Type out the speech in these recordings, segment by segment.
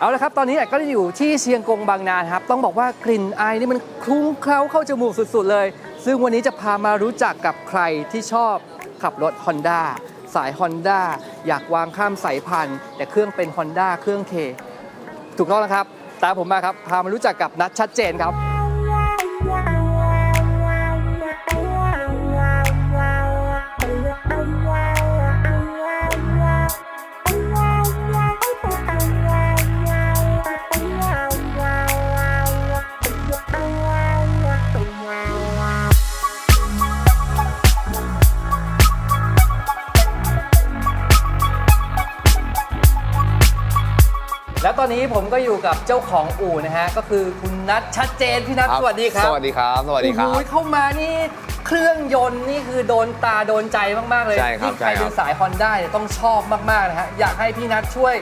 เอาละครับ ตอนนี้ก็ได้อยู่ที่เชียงกงบางนาครับ ต้องบอกว่ากลิ่นอายนี่มันคลุ้งเคล้าเข้าจมูกสุดๆเลย ซึ่งวันนี้จะพามารู้จักกับใครที่ชอบขับรถ Honda สาย Honda อยากวางข้ามสายพันธุ์แต่เครื่องเป็น Honda เครื่องเค ถูกต้องแล้วครับ ตามผมมาครับ พามารู้จักกับนัทชัดเจนครับ แล้วตอนนี้ผมก็อยู่กับเจ้าของอู่นะฮะ ก็คือคุณนัทชัดเจนพี่นัทสวัสดีครับ สวัสดีครับ สวัสดีครับโอ้โหเข้ามานี่เครื่องยนต์นี่คือโดนตาโดนใจมาก ๆ เลยใช่ครับที่ใครใช่ครับเป็นสาย Honda เนี่ยต้องชอบมาก ๆ นะฮะ อยากให้พี่นัทช่วย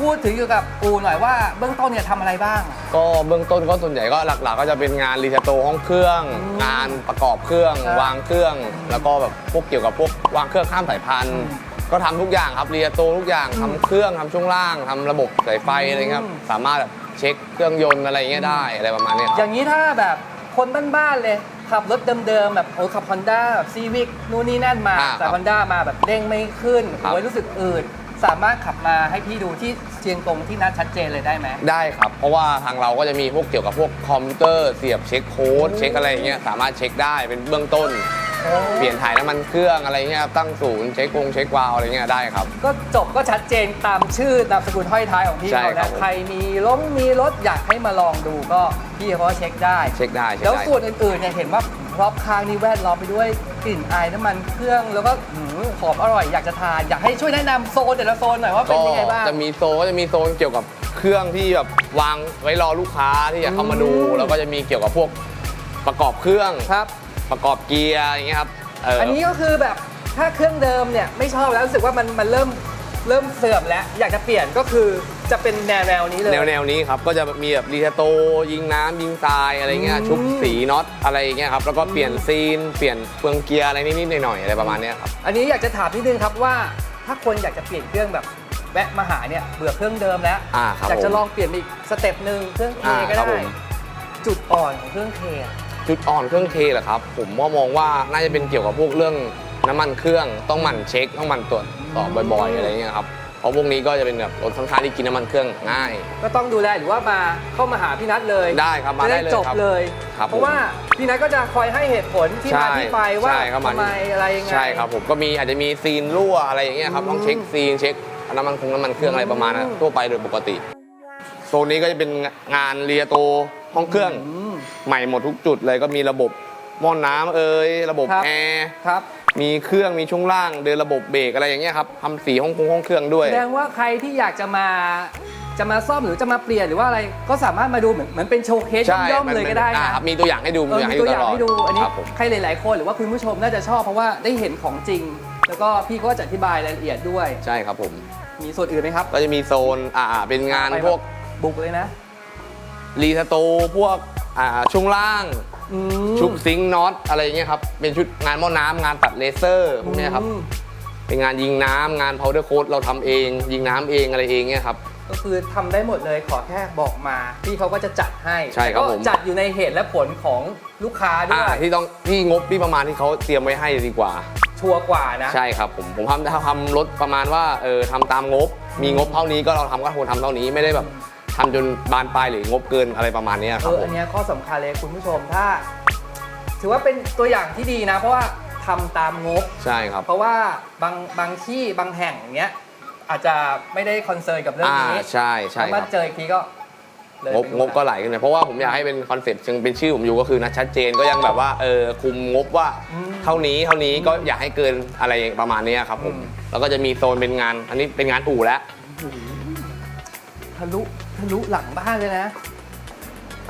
พูดถึงเกี่ยวกับอู่หน่อยว่าเบื้องต้นเนี่ยทำอะไรบ้าง ก็เบื้องต้นก็ส่วนใหญ่ก็หลักๆ ก็จะเป็นงานรีเซตโตห้องเครื่องอืมงานประกอบเครื่องครับวางเครื่อง แล้วก็แบบพวกเกี่ยวกับพวกวางเครื่องข้ามสายพันธุ์อืม ก็ทำทุกอย่างครับรีเซตโตทุกอย่างอืมทำเครื่องทำช่วงล่างทำระบบสายไฟอะไรเงี้ยครับอืมสามารถแบบเช็คเครื่องยนต์อะไรเงี้ยได้อะไรประมาณเนี้ยคอรับย่างนี้ถ้าแบบคนบ้านๆเลย ขับรถเดิมๆแบบโอ้ขับ Honda แบบซีวิกนู่นนี่นั่นมาอ่าแต่ ครับ Honda มาแบบเด้งไม่ขึ้นครับ โอ้ยรู้สึกอืดสามารถขับมาให้พี่ดูที่เชียงกงที่นัดชัดเจนเลยได้ไหม ได้ครับ เพราะว่าทางเราก็จะมีพวกเกี่ยวกับพวกคอมพิวเตอร์เสียบเช็คโค้ดเช็คอะไรเงี้ยสามารถเช็คได้เป็นเบื้องต้น เปลี่ยนถ่ายน้ำมันเครื่องอะไรเงี้ยครับตั้งศูนย์เช็คกงเช็ควาล์วอะไรเงี้ยได้ครับ ก็จบก็ชัดเจนตามชื่อนามสกุลห้อยท้ายของพี่ใช่เขาครันะบผม ใครมีล้มมีรถอยากให้มาลองดูก็พี่เขาก็เช็คได้ เช็คได้เช็คแล้วได้ ส่วนอื่นๆเนี่ยเห็นว่ารอบข้างนี่แวดล้อมไปด้วยกลิ่นอายน้ำมันเครื่องแล้วก็หืมหอมอร่อยอยากจะทาน อยากให้ช่วยแนะนำโซนแต่ละโซนหน่อยว่าเป็นยังไงบ้าง จะมีโซนก็จะมีโซนเกี่ยวกับเครื่องที่แบบวางไว้รอลูกค้าที่จะเข้ามาดูอืมแล้วก็จะมีเกี่ยวกับพวกประกอบเครื่องครับ ประกอบเกียร์อย่างเงี้ยครับเอันนี้ก็คือแบบถ้าเครื่องเดิมเนี่ยไม่ชอบแล้วรู้สึกว่ามันมันเริ่มเริ่มเสื่อมแล้ว อยากจะเปลี่ยนก็คือจะเป็นแนวแนวๆนี้เลย แนวแนวนี้ครับก็จะมีแบบรีเทโต ยิงน้ำยิงทรายอะไรเงี้ยอืมชุบสีน็อตอะไรอย่างเงี้ยครับแล้วก็เปลี่ยนซีนเปลี่ยนเฟืองเกียร์อะไรนิดๆหน่อยๆอะไรประมาณเนี้ยครับอันนี้อยากจะถามนิดนึงครับว่าถ้าคนอยากจะเปลี่ยนเครื่องแบบแวะมาหาเนี่ยเบื่อเครื่องเดิมแล้วอ่าครับอยากจะผมลองเปลี่ยนไปอีกสเต็ปหนึ่งเครื่องเคอ่าก็ครับได้ผมจุดอ่อนของเครื่องเคอะ จุดอ่อนเครื่องเทเหรอครับ ผมว่ามองว่าน่าจะเป็นเกี่ยวกับพวกเรื่องน้ำมันเครื่องต้องหมั่นเช็คต้องหมั่นตรวจสอบบ่อยๆ อะไรเงี้ยครับเพราะพวกนี้ก็จะเป็นแบบรถค่อนข้างที่กินน้ำมันเครื่องง่าย ก็ต้องดูแลหรือว่ามาเข้ามาหาพี่นัทเลยได้ครับมาจะได้ได้เลยจบครับ เลย ครับเพราะว่าพี่นัทก็จะคอยให้เหตุผลที่มาใช่ที่ไปว่าใช่ครับทำไมอะไรยังไง ใช่ครับผมก็มีอาจจะมีซีนรั่วอะไรอย่างเงี้ยครับอืมต้องเช็คซีนเช็คน้ำมันคงน้ำมันเครื่องอะไรประมาณนั้นอืมทั่วไปโดยปกติ โซนนี้ก็จะเป็นงานเรียโตห้องเครื่องอืมใหม่หมดทุกจุดเลยก็มีระบบหม้อน้ำเอ่ยระบบครับแอร์ครับ มีเครื่องมีช่วงล่าง เดินระบบเบรกอะไรอย่างเงี้ยครับทำสีห้องคงห้องเครื่องด้วย แสดงว่าใครที่อยากจะมาจะมาซ่อมหรือจะมาเปลี่ยนหรือว่าอะไรก็สามารถมาดูเหมือนเหมือนเป็นโชว์เคสใช่ย่อมๆเลยก็ได้อ่านะ ครับมีตัวอย่างให้ดูเออมีตัวอย่างให้ดู อันนี้ครับผมใครหลาย ๆ คนหรือว่าคุณผู้ชมน่าจะชอบเพราะว่าได้เห็นของจริง แล้วก็พี่ก็จะอธิบายรายละเอียดด้วย ใช่ครับผม มีส่วนอื่นไหมครับ ก็จะมีโซนอ่าเป็นงานไปพวก บุกเลยนะ รีสโตพวกอ่าช่วงล่าง อืมชุบซิงค์น็อตอะไรอย่างเงี้ยครับ เป็นชุดงานหม้อน้ำงานตัดเลเซอร์พวกเนี้ยครับ อืมเป็นงานยิงน้ำงาน powder coat เราทำเอง ยิงน้ำเองอะไรเองเนี่ยครับ ก็คือทำได้หมดเลยขอแค่บอกมา พี่เขาก็จะจัดให้ใช่ครับแต่ก็ผม จัดอยู่ในเหตุและผลของลูกค้าด้อ่าวยที่ต้องที่งบที่ประมาณที่เขาเตรียมไว้ให้ดีกว่า ชัวร์กว่านะ ใช่ครับผมผมทำทำรถประมาณว่าเออทำตามงบ มีงบเท่านี้ก็เราทำก็ควรทำเท่านี้ไม่ได้แบบ ทำจนบานปลายหรืองบเกินอะไรประมาณเนี้ยคเอรับอผอัม นเนี้ยข้อสำคัญเลยคุณผู้ชมถ้า ถือว่าเป็นตัวอย่างที่ดีนะ เพราะว่าทำตามงบ ใช่ครับ เพราะว่าบางบางที่บางแห่งเนี้ยอาจจะไม่ได้คอนเซิร์นกับเรื่องอ่านี้ใช่ใช่แล้วคมารับเจออีกทีก็เลยงบไปงบก็ไหลขึ้นเลยเพราะว่าผมอยากให้เป็นคอนเซ็ปต์จึงเป็นชื่อผมอยู่ก็คือนะชัดเจนก็ยังแบบว่าเออคุมงบว่าอืมเท่านี้เท่านี้ก็อยากให้เกินอะไรประมาณเนี้ยครับผมอืม แล้วก็จะมีโซนเป็นงาน อันนี้เป็นงานอู่แล้วทะลุทะลุหลังบ้านเลยนะ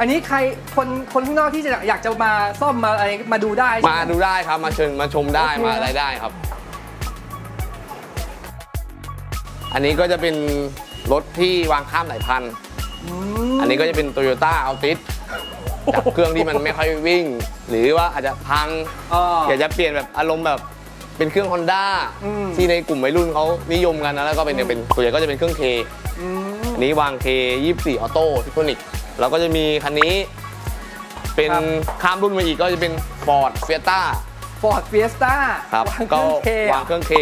อันนี้ใครคนคนข้างนอกที่จะอยากจะมาซ่อมมาอะไรมาดูได้ใช่ไหมาดูได้ครับมาเชิญมาชมได้โอเคมาอะไรได้ครับ อันนี้ก็จะเป็นรถที่วางข้ามสายพันธุ์มอันนี้ก็จะเป็น Toyota a l t i s จากเครื่องที่มันไม่ค่อยวิ่ง หรือว่าอาจจะพัง อ๋ออยากจะเปลี่ยนแบบอารมณ์แบบเป็นเครื่อง Honda อืม ที่ในกลุ่มวัยรุ่นเขานิยมกันนะแล้วก็เป็นอืมเป็นส่วนใหญ่ก็จะเป็นเครื่องเค อืมอั นนี้วางเค24 ออโต้ทิโทนิกแล้วก็จะมีคันนี้เป็นครับ ข้ามรุ่นมาอีกก็จะเป็น Ford Fiesta ฟอร์ดเฟียสต้าครับวางเคก็รื่องเควางเครื่องเค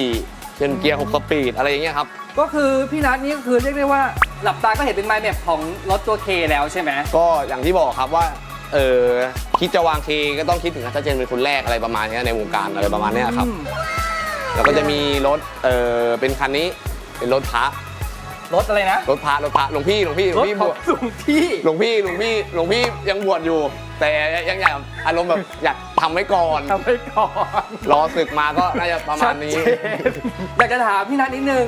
24 เป็นเกียร์6สปีดอะไรอย่างเงี้ยครับ ก็คือพี่นัทนี่ก็คือเรียกได้ว่าหลับตาก็เห็นเป็นไมล์แมปของรถตัวเคแล้วใช่ไหม ก็อย่างที่บอกครับว่าเออคิดจะวางเคก็ต้องคิดถึงอัตเจนเป็นคนแรกอะไรประมาณเนี้ยในวงการอะไรประมาณเนี้ยครับอืมแล้วก็จะมีรถเออเป็นคันนี้เป็นรถพระ รถอะไรนะรถพระรถพระหลวงพี่หลวงพี่หลรวถงพี่ขบองวชหลวงพี่หลวงพี่หลวงพี่หลวงพี่ยังบวชอยู่ แต่ยังอยากอารมณ์แบบอยากทำไว้ก่อน ทำไปก่อนรอศึกมาก็น่าจะประมาณนี้ ชัดเจนอยากจะถามพี่นัทนิดนึง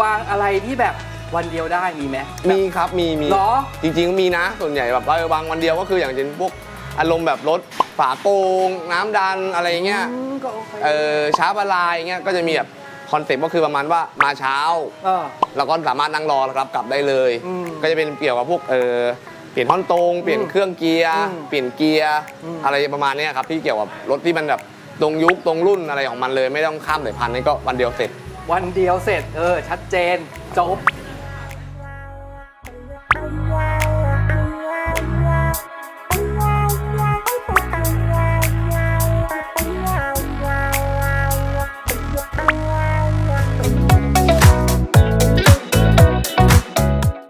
วางอะไรที่แบบวันเดียวได้มีไหม มีครับมีมีเหรอ จริงๆมีนะส่วนใหญ่แบบว่าบางวันเดียวก็คืออย่างเช่นพวกอารมณ์แบบรถฝาโปรงน้ำดันอะไรเงี้ยอืมก็โอเค เออช้าบาลายเงี้ยก็จะมีแบบ คอนเซ็ปต์ก็คือประมาณว่ามาเช้า เออ เราก็สามารถนั่งรอรับกลับได้เลย อืมก็จะเป็นเกี่ยวกับพวกเออเปลี่ยนท่อนตรงเปลี่ยนเครื่องเกียร์อืมเปลี่ยนเกียร์อืม อะไรประมาณเนี้ยครับที่เกี่ยวกับรถที่มันแบบตรงยุคตรงรุ่นอะไรของมันเลย ไม่ต้องข้ามสายพันธุ์นี่ก็วันเดียวเสร็จ วันเดียวเสร็จเออชัดเจนจบ